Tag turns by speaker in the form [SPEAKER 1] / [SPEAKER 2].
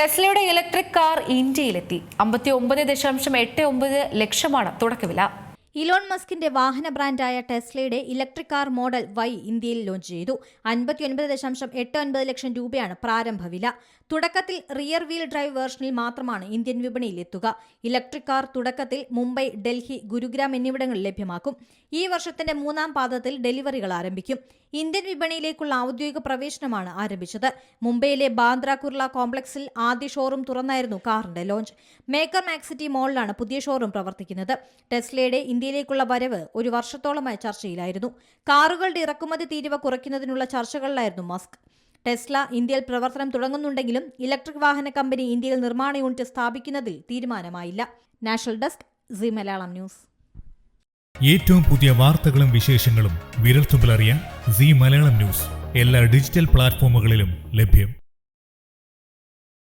[SPEAKER 1] ടെസ്ലയുടെ electric car ഇന്ത്യയിലെത്തി. അമ്പത്തി ഒമ്പത് ദശാംശം എട്ട് ഒമ്പത് ലക്ഷമാണ് തുടക്കവില.
[SPEAKER 2] ഇലോൺ മസ്കിന്റെ വാഹന ബ്രാൻഡായ ടെസ്ലയുടെ ഇലക്ട്രിക് കാർ മോഡൽ വൈ ഇന്ത്യയിൽ ലോഞ്ച് ചെയ്തു. അൻപത്തിയൊൻപത് ദശാംശം എട്ട് ഒൻപത് ലക്ഷം രൂപയാണ് പ്രാരംഭ വില. തുടക്കത്തിൽ റിയർ വീൽ ഡ്രൈവ് വേർഷനിൽ മാത്രമാണ് ഇന്ത്യൻ വിപണിയിൽ എത്തുക. ഇലക്ട്രിക് കാർ തുടക്കത്തിൽ മുംബൈ ഡൽഹി ഗുരുഗ്രാം എന്നിവിടങ്ങളിൽ ലഭ്യമാക്കും. ഈ വർഷത്തിന്റെ മൂന്നാം പാദത്തിൽ ഡെലിവറികൾ ആരംഭിക്കും. ഇന്ത്യൻ വിപണിയിലേക്കുള്ള ഔദ്യോഗിക പ്രവേശനമാണ് ആരംഭിച്ചത്. മുംബൈയിലെ ബാന്ദ്ര കുർള കോംപ്ലക്സിൽ ആദ്യ ഷോറൂം തുറന്നായിരുന്നു കാറിന്റെ ലോഞ്ച്. മേക്കർ മാക്സിറ്റി മോളിലാണ് പുതിയ ഷോറൂം പ്രവർത്തിക്കുന്നത്. ടെസ്ലയുടെ ഇന്ത്യയിലേക്കുള്ള വരവ് ഒരു വർഷത്തോളമായി ചർച്ചയിലായിരുന്നു. കാറുകളുടെ ഇറക്കുമതി തീരുവ കുറയ്ക്കുന്നതിനുള്ള ചർച്ചകളിലായിരുന്നു മസ്ക്. ടെസ്ല ഇന്ത്യയിൽ പ്രവർത്തനം തുടങ്ങുന്നുണ്ടെങ്കിലും ഇലക്ട്രിക് വാഹന കമ്പനി ഇന്ത്യയിൽ നിർമ്മാണ യൂണിറ്റ് സ്ഥാപിക്കുന്നതിൽ തീരുമാനമായില്ല. National desk C Malayalam news.
[SPEAKER 3] ഏറ്റവും പുതിയ വാർത്തകളും വിശേഷങ്ങളും വിരൽത്തുമ്പിലറിയാൻ സി മലയാളം ന്യൂസ്. എല്ലാ ഡിജിറ്റൽ പ്ലാറ്റ്ഫോമുകളിലും ലഭ്യം.